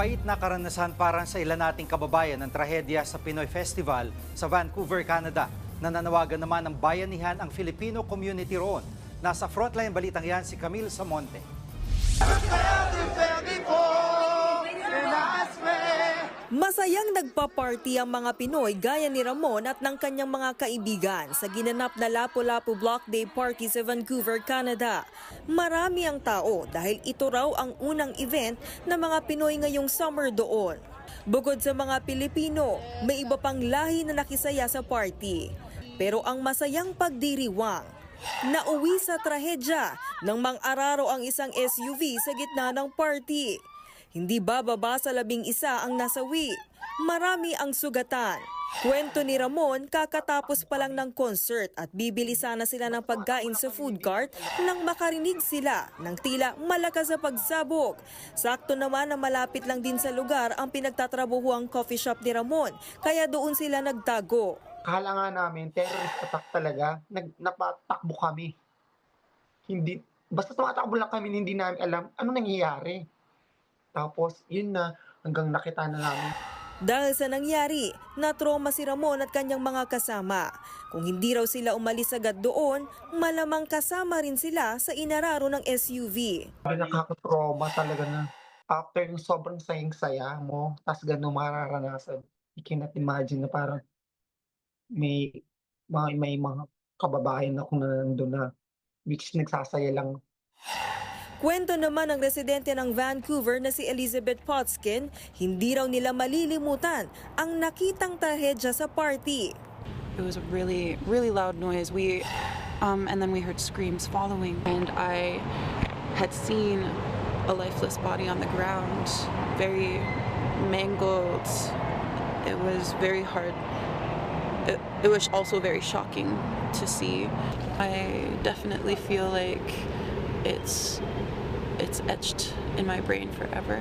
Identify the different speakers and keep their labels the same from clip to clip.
Speaker 1: Mapait na karanasan para sa ilan nating kababayan ng trahedya sa Pinoy Festival sa Vancouver, Canada. Nananawagan naman ng bayanihan ang Filipino community roon. Nasa frontline balitang yan si Camille Samonte.
Speaker 2: Masayang nagpa-party ang mga Pinoy gaya ni Ramon at ng kanyang mga kaibigan sa ginanap na Lapu-Lapu Block Day Party sa Vancouver, Canada. Marami ang tao dahil ito raw ang unang event ng mga Pinoy ngayong summer doon. Bukod sa mga Pilipino, may iba pang lahi na nakisaya sa party. Pero ang masayang pagdiriwang, nauwi sa trahedya nang mang-araro ang isang SUV sa gitna ng party. Hindi bababa sa labing isa ang nasawi. Marami ang sugatan. Kwento ni Ramon, kakatapos pa lang ng concert at bibili sana sila ng pagkain sa food cart nang makarinig sila ng tila malakas sa pagsabog. Sakto naman na malapit lang din sa lugar ang pinagtatrabuhuang coffee shop ni Ramon, kaya doon sila nagtago.
Speaker 3: Kala nga namin, terrorist attack talaga. Nag, napatakbo kami. Hindi, basta tumatakbo lang kami, hindi namin alam ano nangyayari. Tapos, yun na, hanggang nakita na namin.
Speaker 2: Dahil sa nangyari, natroma si Ramon at kanyang mga kasama. Kung hindi raw sila umalis agad doon, malamang kasama rin sila sa inararo ng SUV.
Speaker 3: Sabi, nakakatrauma talaga na after yung sobrang sayang-saya mo, tas gano'n mararanasan. You cannot imagine na parang may, may, may mga kababayan na nandun na which nagsasaya lang
Speaker 2: Kwento naman ng residente ng Vancouver na si Elizabeth Potskin, hindi raw nila malilimutan ang nakitang trahedya sa party.
Speaker 4: It was a really, really loud noise. We, um, and then we heard screams following, and I had seen a lifeless body on the ground, very mangled. It was very hard. It, it was also very shocking to see. I definitely feel like it's it's etched in my brain forever.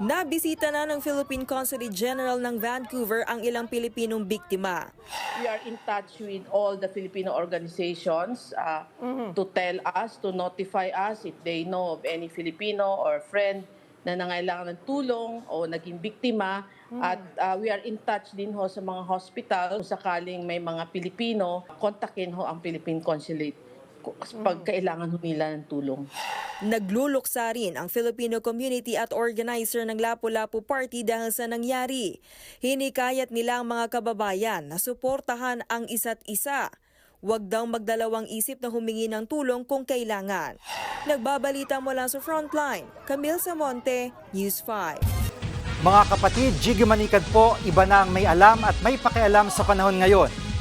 Speaker 2: Nabisita na ng Philippine Consulate General ng Vancouver ang ilang Pilipinong biktima.
Speaker 5: We are in touch with all the Filipino organizations uh, to tell us, to notify us if they know of any Filipino or friend na nangailangan ng tulong o naging biktima. At uh, we are in touch din ho sa mga hospital. Kung sakaling may mga Pilipino, kontakin ho ang Philippine Consulate pag kailangan ho nila ng tulong.
Speaker 2: Nagluluksa rin ang Filipino community at organizer ng Lapu-Lapu Party dahil sa nangyari. Hinikayat nila ang mga kababayan na suportahan ang isa't isa. Huwag daw magdalawang isip na humingi ng tulong kung kailangan. Nagbabalita mula sa Frontline, Camille Samonte, News 5.
Speaker 1: Mga kapatid, Jiggy Manikad po, iba na ang may alam at may pakialam sa panahon ngayon.